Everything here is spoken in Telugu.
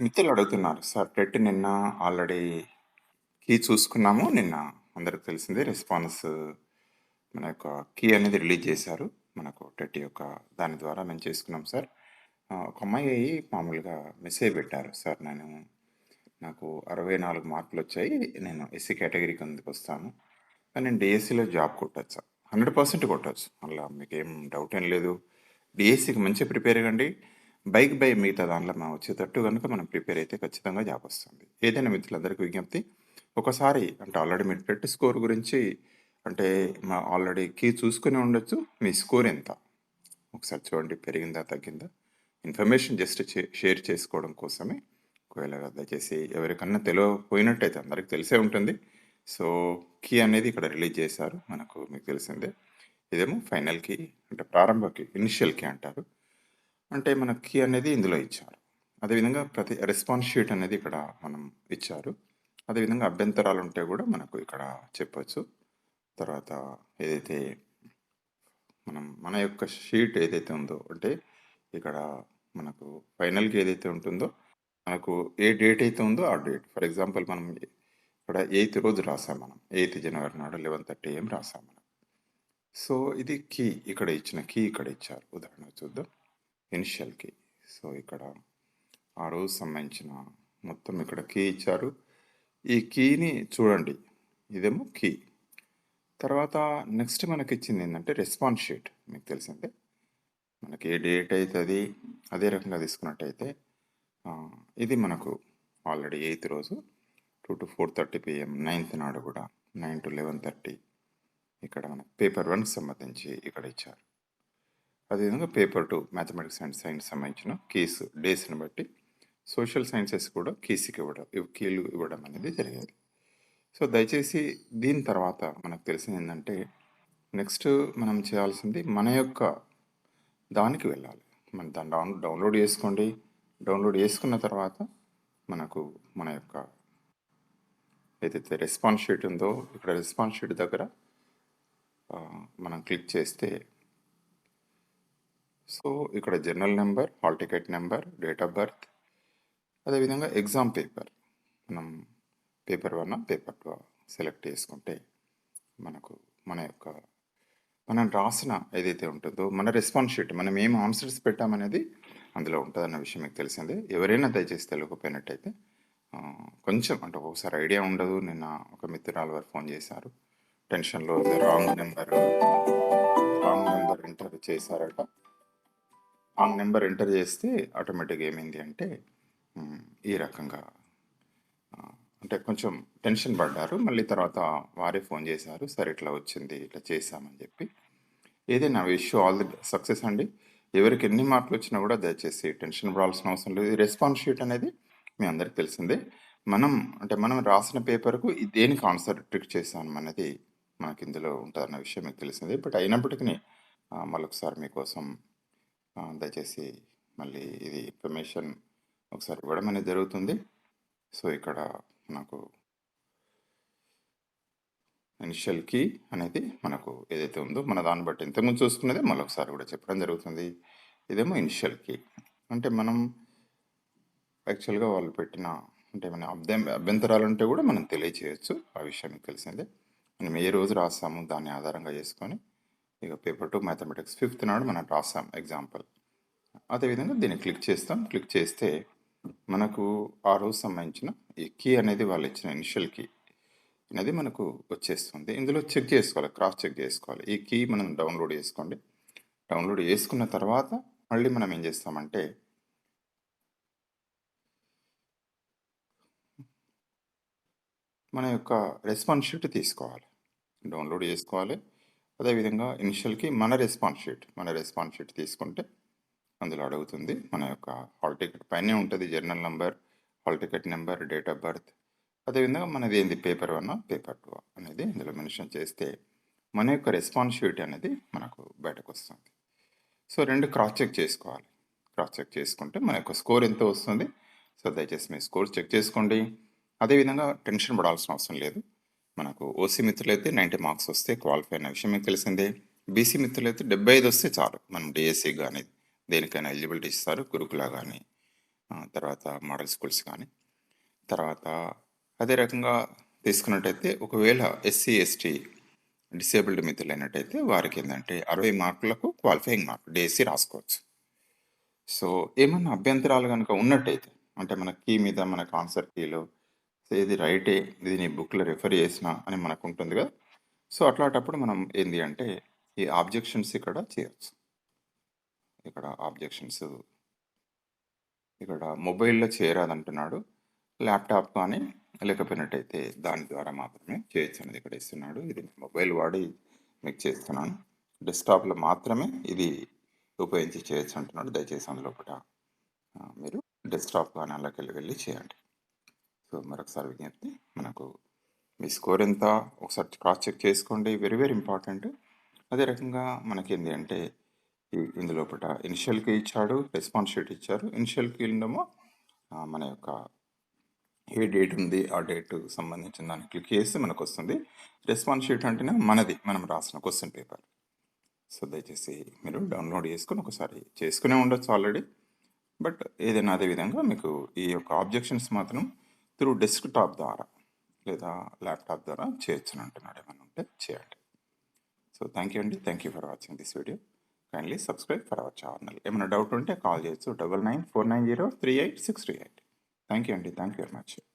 మిత్రులు అడుగుతున్నారు. సార్ టెట్ నిన్న ఆల్రెడీ కీ చూసుకున్నాము. నిన్న అందరికి తెలిసిందే రెస్పాన్స్ మన యొక్క కీ అనేది రిలీజ్ చేశారు. మనకు టెట్ యొక్క దాని ద్వారా మేము చేసుకున్నాం సార్. ఒక అమ్మాయి మామూలుగా మెసేజ్ పెట్టారు. సార్ నేను నాకు అరవై నాలుగు మార్కులు వచ్చాయి. నేను ఎస్సీ కేటగిరీ కిందకి వస్తాను? నేను డిఎస్సిలో జాబ్ కొట్టచ్చు. హండ్రెడ్ పర్సెంట్ కొట్టచ్చు. అలా మీకు ఏం డౌట్ ఏం లేదు. డిఎస్సికి మంచిగా ప్రిపేర్ కండి బైక్ బై మిగతా దాంట్లో మనం వచ్చేటట్టు కనుక మనం ప్రిపేర్ అయితే ఖచ్చితంగా జాబ్ వస్తుంది. ఏదైనా మిత్రులందరికీ విజ్ఞప్తి ఒకసారి అంటే ఆల్రెడీ మీరు టెట్ స్కోర్ గురించి అంటే మా ఆల్రెడీ కీ చూసుకుని ఉండొచ్చు మీ స్కోర్ ఎంత? ఒకసారి చూడండి పెరిగిందా తగ్గిందా? ఇన్ఫర్మేషన్ జస్ట్ షేర్ చేసుకోవడం కోసమే. ఒకవేళ దయచేసి ఎవరికన్నా తెలియపోయినట్టయితే అందరికి తెలిసే ఉంటుంది. సో కీ అనేది ఇక్కడ రిలీజ్ చేశారు మనకు మీకు తెలిసిందే. ఇదేమో ఫైనల్ కీ అంటే ప్రారంభ కీ ఇనిషియల్ కీ అంటారు. అంటే మన కీ అనేది ఇందులో ఇచ్చారు. అదేవిధంగా ప్రతి రెస్పాన్స్ షీట్ అనేది ఇక్కడ మనం ఇచ్చారు. అదేవిధంగా అభ్యంతరాలు ఉంటే కూడా మనకు ఇక్కడ చెప్పచ్చు. తర్వాత ఏదైతే మనం మన యొక్క షీట్ ఏదైతే ఉందో అంటే ఇక్కడ మనకు ఫైనల్కి ఏదైతే ఉంటుందో మనకు ఏ డేట్ అయితే ఉందో ఆ డేట్ ఫర్ ఎగ్జాంపుల్ మనం ఇక్కడ ఎయిత్ రోజు రాసాం మనం. ఎయిత్ జనవరి నాడు లెవెన్ థర్టీ ఏం రాసాం మనం. సో ఇది కీ ఇక్కడ ఇచ్చిన కీ ఇక్కడ ఇచ్చారు. ఉదాహరణ చూద్దాం. Initial key. సో ఇక్కడ ఆ రోజు సంబంధించిన మొత్తం ఇక్కడ కీ ఇచ్చారు. ఈ కీని చూడండి. ఇదేమో కీ. తర్వాత నెక్స్ట్ మనకి ఇచ్చింది ఏంటంటే రెస్పాన్స్ షీట్. మీకు తెలిసిందే? మనకి ఏ డేట్ అవుతుంది అదే రకంగా తీసుకున్నట్టయితే ఇది మనకు ఆల్రెడీ ఎయిత్ రోజు two to four thirty PM ninth నాడు కూడా నైన్ టు లెవెన్ థర్టీ ఇక్కడ మనకు పేపర్ వన్కి సంబంధించి ఇక్కడ ఇచ్చారు. అదేవిధంగా paper two mathematics and science సంబంధించిన కీస్ డేస్ని బట్టి సోషల్ సైన్సెస్ కూడా కీస్కి ఇవ్వడం కీలు ఇవ్వడం అనేది జరిగింది. సో దయచేసి దీని తర్వాత మనకు తెలిసింది ఏంటంటే నెక్స్ట్ మనం చేయాల్సింది మన యొక్క దానికి వెళ్ళాలి. మన దాన్ని డౌన్ డౌన్లోడ్ చేసుకోండి. డౌన్లోడ్ చేసుకున్న తర్వాత మనకు మన యొక్క ఏదైతే రెస్పాన్స్ షీట్ ఉందో ఇక్కడ రెస్పాన్స్ షీట్ దగ్గర మనం క్లిక్ చేస్తే సో ఇక్కడ journal number hall ticket number date of birth అదేవిధంగా ఎగ్జామ్ పేపర్. మనం paper one paper two select చేసుకుంటే మనకు మన యొక్క మనం రాసిన ఏదైతే ఉంటుందో మన రెస్పాన్స్ షీట్ మనం ఏం ఆన్సర్స్ పెట్టామనేది అందులో ఉంటుందన్న విషయం మీకు తెలిసిందే. ఎవరైనా దయచేసి తెలియకపోయినట్టయితే కొంచెం అంటే ఒకసారి ఐడియా ఉండదు. నిన్న ఒక మిత్రురాలు వారు ఫోన్ చేశారు. టెన్షన్లో wrong number wrong number enter చేశారట. ఆ నెంబర్ ఎంటర్ చేస్తే ఆటోమేటిక్గా ఏమైంది అంటే ఈ రకంగా అంటే కొంచెం టెన్షన్ పడ్డారు. మళ్ళీ తర్వాత వారే ఫోన్ చేశారు. సరే ఇట్లా వచ్చింది ఇట్లా చేశామని చెప్పి. ఏదైనా విష్ ఆల్ ది సక్సెస్ అండి. ఎవరికి ఎన్ని మార్కులు వచ్చినా కూడా దయచేసి టెన్షన్ పడాల్సిన అవసరం లేదు. రెస్పాన్స్ షీట్ అనేది మీ అందరికి తెలిసిందే. మనం అంటే మనం రాసిన పేపర్కు దేనికి ఆన్సర్ ట్రిక్ చేశాం అనేది మనకి ఇందులో ఉంటుందన్న విషయం మీకు తెలిసిందే. బట్ అయినప్పటికీ మళ్ళొకసారి మీకోసం దయచేసి మళ్ళీ ఇది ఇన్ఫర్మేషన్ ఒకసారి ఇవ్వడం అనేది జరుగుతుంది. సో ఇక్కడ నాకు ఇనిషియల్ కీ అనేది మనకు ఏదైతే ఉందో మన దాన్ని బట్టి ఇంతకుముందు చూసుకున్నదే మళ్ళొకసారి కూడా చెప్పడం జరుగుతుంది. ఇదేమో ఇనిషియల్ కీ అంటే మనం యాక్చువల్గా వాళ్ళు పెట్టిన అంటే మన అభ్యం అభ్యంతరాలు ఉంటే కూడా మనం తెలియచేయచ్చు ఆ విషయానికి తెలిసిందే. మనం ఏ రోజు రాస్తాము దాన్ని ఆధారంగా చేసుకొని ఇక పేపర్ టూ మ్యాథమెటిక్స్ ఫిఫ్త్ నాడు మనం రాసాం ఎగ్జాంపుల్. అదేవిధంగా దీన్ని క్లిక్ చేస్తాం. క్లిక్ చేస్తే మనకు ఆ రోజు సంబంధించిన ఈ కీ అనేది వాళ్ళు ఇచ్చిన ఇనిషియల్ కీ అనేది మనకు వచ్చేస్తుంది. ఇందులో చెక్ చేసుకోవాలి క్రాస్ చెక్ చేసుకోవాలి. ఈ కీ మనం డౌన్లోడ్ చేసుకోండి. డౌన్లోడ్ చేసుకున్న తర్వాత మళ్ళీ మనం ఏం చేస్తామంటే మన యొక్క రెస్పాన్స్ షీట్ తీసుకోవాలి. డౌన్లోడ్ చేసుకోవాలి. అదేవిధంగా ఇనిషియల్కి మన రెస్పాన్స్ షీట్ మన రెస్పాన్స్ షీట్ తీసుకుంటే అందులో అడుగుతుంది మన యొక్క హాల్ టికెట్ పైనే ఉంటుంది journal number hall ticket number date of birth అదేవిధంగా మనది ఏంది? పేపర్ వన్ పేపర్ టూ అనేది ఇందులో మెన్షన్ చేస్తే మన యొక్క రెస్పాన్స్ షీట్ అనేది మనకు బయటకు వస్తుంది. సో రెండు క్రాస్ చెక్ చేసుకోవాలి. క్రాస్ చెక్ చేసుకుంటే మన యొక్క స్కోర్ ఎంత వస్తుంది. సో దయచేసి మీ స్కోర్ చెక్ చేసుకోండి. అదేవిధంగా టెన్షన్ పడాల్సిన అవసరం లేదు. మనకు ఓసీ మిత్రులైతే నైంటీ మార్క్స్ వస్తే క్వాలిఫై అయిన విషయం మీకు తెలిసిందే. బీసీ మిత్రులైతే డెబ్బై ఐదు వస్తే చాలు. మనం డిఎస్సి కానీ దేనికైనా ఎలిజిబిలిటీ ఇస్తారు. గురుకులా కానీ తర్వాత మోడల్ స్కూల్స్ కానీ తర్వాత అదే రకంగా తీసుకున్నట్టయితే ఒకవేళ ఎస్సీ ఎస్టీ డిసేబుల్డ్ మిత్రులు అయినట్టయితే వారికి ఏంటంటే అరవై మార్కులకు క్వాలిఫైయింగ్ మార్క్ డిఎస్సి రాసుకోవచ్చు. సో ఏమన్నా అభ్యంతరాలు కనుక ఉన్నట్టయితే అంటే మన కీ మీద మనకు ఆన్సర్ కీలో సో ఇది రైటే ఇది నీ బుక్లో రెఫర్ చేసిన అని మనకు ఉంటుంది కదా. సో అట్లాంటప్పుడు మనం ఏంది అంటే ఈ ఆబ్జెక్షన్స్ ఇక్కడ చేయొచ్చు. ఇక్కడ ఆబ్జెక్షన్స్ ఇక్కడ మొబైల్లో చేయరాదంటున్నాడు ల్యాప్టాప్ కానీ లేకపోయినట్టయితే దాని ద్వారా మాత్రమే చేయొచ్చు అనేది ఇక్కడ ఇస్తున్నాడు. ఇది మొబైల్ వాడి మీకు చేస్తున్నాను. డెస్క్టాప్లో మాత్రమే ఇది ఉపయోగించి చేయొచ్చు అంటున్నాడు. దయచేసి అందులో ఒకట మీరు డెస్క్టాప్ కానీ అలాగే వెళ్ళి చేయండి. సో మరొకసారి విజ్ఞప్తి మనకు మీ స్కోర్ ఎంత ఒకసారి క్రాస్ చెక్ చేసుకోండి. Very very important. అదే రకంగా మనకి ఏంటి అంటే ఈ- ఇందులో ఒకట ఇనిషియల్కి ఇచ్చాడు రెస్పాన్స్ షీట్ ఇచ్చారు. ఇనిషియల్కి ఉండమో మన యొక్క ఏ డేట్ ఉంది ఆ డేట్ సంబంధించిన దాన్ని క్లిక్ చేస్తే మనకు వస్తుంది రెస్పాన్స్ షీట్ అంటేనే మనది మనం రాసిన క్వశ్చన్ పేపర్. సో దయచేసి మీరు డౌన్లోడ్ చేసుకుని ఒకసారి చేసుకునే ఉండొచ్చు ఆల్రెడీ. బట్ ఏదైనా అదే విధంగా మీకు ఈ యొక్క ఆబ్జెక్షన్స్ మాత్రం త్రూ డెస్క్ టాప్ ద్వారా లేదా ల్యాప్టాప్ ద్వారా చేయొచ్చు అని అంటున్నాడు. ఏమైనా ఉంటే చేయండి. సో థ్యాంక్ యూ అండి. Thank you for watching this video. Kindly subscribe for our channel ఏమైనా డౌట్ ఉంటే కాల్ చేయొచ్చు. Double nine four nine zero three eight six three eight. Thank you అండి. Thank you very much.